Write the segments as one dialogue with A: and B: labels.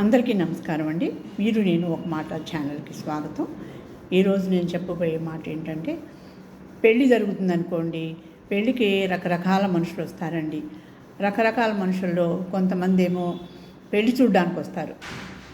A: అందరికీ నమస్కారం అండి. మీరు నేను ఒక మాట ఛానల్కి స్వాగతం. ఈరోజు నేను చెప్పబోయే మాట ఏంటంటే పెళ్ళి జరుగుతుందనుకోండి పెళ్ళికి రకరకాల మనుషులు వస్తారండి. రకరకాల మనుషుల్లో కొంతమంది ఏమో పెళ్ళి చూడడానికి వస్తారు.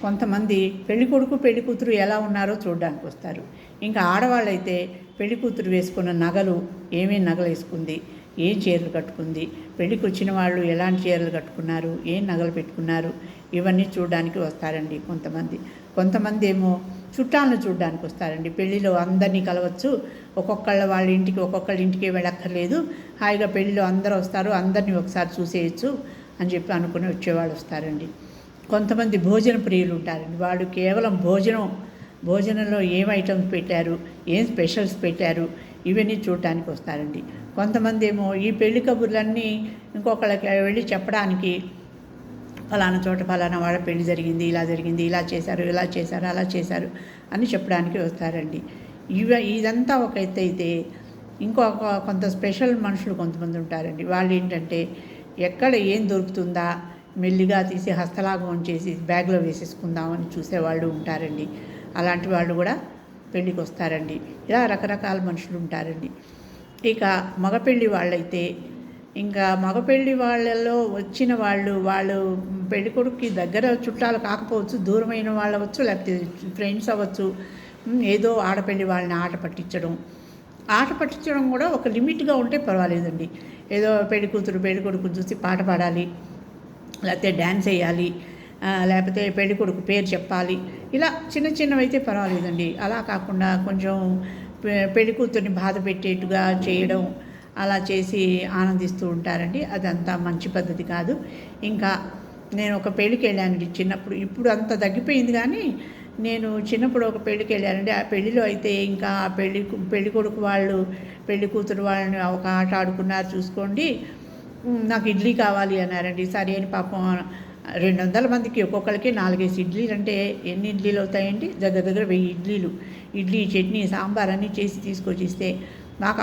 A: కొంతమంది పెళ్ళి కొడుకు పెళ్ళి కూతురు ఎలా ఉన్నారో చూడడానికి వస్తారు. ఇంకా ఆడవాళ్ళైతే పెళ్ళి కూతురు వేసుకున్న నగలు ఏమేమి నగలు వేసుకుంది ఏం చీరలు కట్టుకుంది? పెళ్ళికి వచ్చిన వాళ్ళు ఎలాంటి చీరలు కట్టుకున్నారు? ఏం నగలు పెట్టుకున్నారు? ఇవన్నీ చూడడానికి వస్తారండి కొంతమంది. కొంతమంది ఏమో చుట్టాలను చూడడానికి వస్తారండి. పెళ్ళిలో అందరినీ కలవచ్చు. ఒక్కొక్కళ్ళ వాళ్ళ ఇంటికి ఒక్కొక్కళ్ళ ఇంటికి వెళ్ళక్కర్లేదు. హాయిగా పెళ్ళిలో అందరూ వస్తారు. అందరినీ ఒకసారి చూసేయచ్చు అని చెప్పి అనుకుని వచ్చేవాళ్ళు వస్తారండి. కొంతమంది భోజన ప్రియులు ఉంటారండి. వాళ్ళు కేవలం భోజనం భోజనంలో ఏం ఐటమ్స్ పెట్టారు? ఏం స్పెషల్స్ పెట్టారు? ఇవన్నీ చూడటానికి వస్తారండి. కొంతమంది ఏమో ఈ పెళ్ళి కబుర్లన్నీ ఇంకొకళ్ళకి వెళ్ళి చెప్పడానికి ఫలానా చోట ఫలానా వాళ్ళ పెళ్ళి జరిగింది ఇలా జరిగింది ఇలా చేశారు ఇలా చేశారు అలా చేశారు అని చెప్పడానికి వస్తారండి. ఇవ ఇదంతా ఒక ఎత్తు అయితే ఇంకొక కొంత స్పెషల్ మనుషులు కొంతమంది ఉంటారండి. వాళ్ళు ఏంటంటే ఎక్కడ ఏం దొరుకుతుందా మెల్లిగా తీసి హస్తలాగం చేసి బ్యాగ్లో వేసేసుకుందామని చూసేవాళ్ళు ఉంటారండి. అలాంటి వాళ్ళు కూడా పెళ్ళికి వస్తారండి ఇలా రకరకాల మనుషులు ఉంటారండి. ఇక మగపెళ్ళి వాళ్ళైతే ఇంకా మగపెళ్ళి వాళ్ళలో వచ్చిన వాళ్ళు వాళ్ళు పెళ్ళి కొడుకుకి దగ్గర చుట్టాలు కాకపోవచ్చు దూరమైన వాళ్ళు అవ్వచ్చు లేకపోతే ఫ్రెండ్స్ అవ్వచ్చు ఏదో ఆడపెళ్ళి వాళ్ళని ఆట పట్టించడం. ఆట పట్టించడం కూడా ఒక లిమిట్గా ఉంటే పర్వాలేదండి. ఏదో పెళ్ళి కూతురు పెళ్ళి కొడుకు చూసి పాట పాడాలి లేకపోతే డ్యాన్స్ వేయాలి లేకపోతే పెళ్ళి కొడుకు పేరు చెప్పాలి ఇలా చిన్న చిన్నవి అయితే పర్వాలేదండి. అలా కాకుండా కొంచెం పెళ్ళి కూతుర్ని బాధ పెట్టేట్టుగా చేయడం అలా చేసి ఆనందిస్తూ ఉంటారండి. అదంతా మంచి పద్ధతి కాదు. ఇంకా నేను ఒక పెళ్ళికి వెళ్ళానండి చిన్నప్పుడు. ఇప్పుడు అంత తగ్గిపోయింది కానీ నేను చిన్నప్పుడు ఒక పెళ్ళికి వెళ్ళానండి ఆ పెళ్ళిలో అయితే ఇంకా ఆ పెళ్ళి పెళ్ళి కొడుకు వాళ్ళు పెళ్ళి కూతురు వాళ్ళని ఒక ఆట ఆడుకున్నారు చూసుకోండి. నాకు ఇడ్లీ కావాలి అన్నారండి. సరే అని పాపం రెండు వందల మందికి ఒక్కొక్కరికి నాలుగేసి ఇడ్లీలు అంటే ఎన్ని ఇడ్లీలు అవుతాయండి? దగ్గర దగ్గర వెయ్యి ఇడ్లీలు. ఇడ్లీ చట్నీ సాంబార్ అన్నీ చేసి తీసుకొచ్చి ఇస్తే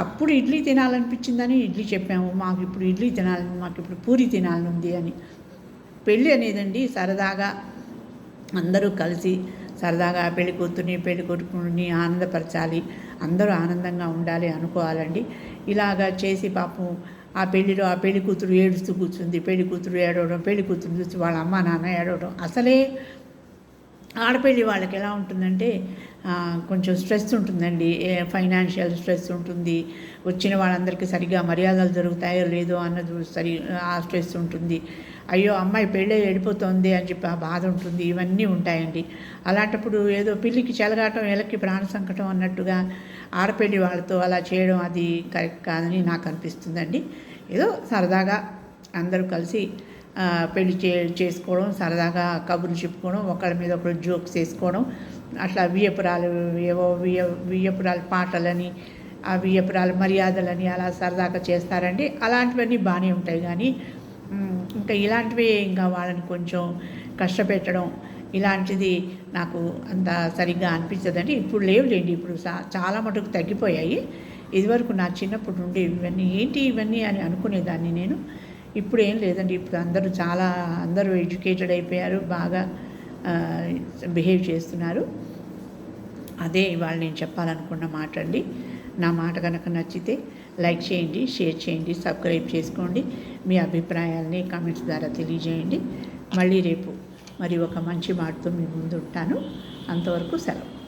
A: అప్పుడు ఇడ్లీ తినాలనిపించిందని ఇడ్లీ చెప్పాము. మాకు ఇప్పుడు ఇడ్లీ తినాలని మాకు ఇప్పుడు పూరి తినాలని ఉంది అని. పెళ్ళి అనేదండి సరదాగా అందరూ కలిసి సరదాగా పెళ్ళి కూతుర్ని పెళ్ళి కొడుకుని ఆనందపరచాలి. అందరూ ఆనందంగా ఉండాలి అనుకోవాలండి. ఇలాగా చేసి పాపం ఆ పెళ్ళిలో ఆ పెళ్ళి కూతురు ఏడుస్తూ కూర్చుంది పెళ్ళి కూతురు ఏడవడం పెళ్ళి కూతురు చూసి వాళ్ళ అమ్మ నాన్న ఏడవడం. అసలే ఆడపెళ్ళి వాళ్ళకి ఎలా ఉంటుందంటే కొంచెం స్ట్రెస్ ఉంటుందండి. ఫైనాన్షియల్ స్ట్రెస్ ఉంటుంది. వచ్చిన వాళ్ళందరికీ సరిగ్గా మర్యాదలు జరుగుతాయో లేదో అన్నది సరి ఆ స్ట్రెస్ ఉంటుంది. అయ్యో అమ్మాయి పెళ్ళి వెళ్ళిపోతుంది అని చెప్పి ఆ బాధ ఉంటుంది. ఇవన్నీ ఉంటాయండి. అలాంటప్పుడు ఏదో పిల్లికి చెలగాటం ఎలక్కి ప్రాణ సంకటం అన్నట్టుగా ఆడపెళ్ళి వాళ్ళతో అలా చేయడం అది కరెక్ట్ కాదని నాకు అనిపిస్తుందండి. ఏదో సరదాగా అందరూ కలిసి పెళ్ళి చే చేసుకోవడం సరదాగా కబుర్లు చెప్పుకోవడం ఒకళ్ళ మీద ఒకరు జోక్స్ వేసుకోవడం అట్లా వియ్యపురాలు ఏవో వియ్య వియ్యపురాలు పాటలని ఆ వియ్యపురాలు మర్యాదలని అలా సరదాగా చేస్తారండి. అలాంటివన్నీ బాగానే ఉంటాయి కానీ ఇంకా ఇలాంటివి ఇంకా వాళ్ళని కొంచెం కష్టపెట్టడం ఇలాంటిది నాకు అంత సరిగ్గా అనిపించదండి. ఇప్పుడు లేవులేండి ఇప్పుడు చాలా మటుకు తగ్గిపోయాయి. ఇదివరకు నా చిన్నప్పటి నుండి ఇవన్నీ ఏంటి ఇవన్నీ అని అనుకునేదాన్ని నేను. ఇప్పుడు ఏం లేదండి. ఇప్పుడు అందరూ చాలా అందరూ ఎడ్యుకేటెడ్ అయిపోయారు. బాగా బిహేవ్ చేస్తున్నారు. అదే ఇవాళ నేను చెప్పాలనుకున్న మాట అండి. నా మాట కనుక నచ్చితే లైక్ చేయండి షేర్ చేయండి సబ్స్క్రైబ్ చేసుకోండి. మీ అభిప్రాయాల్ని కామెంట్స్ ద్వారా తెలియజేయండి. మళ్ళీ రేపు మరి ఒక మంచి మాటతో మీ ముందు ఉంటాను అంతవరకు సెలవు.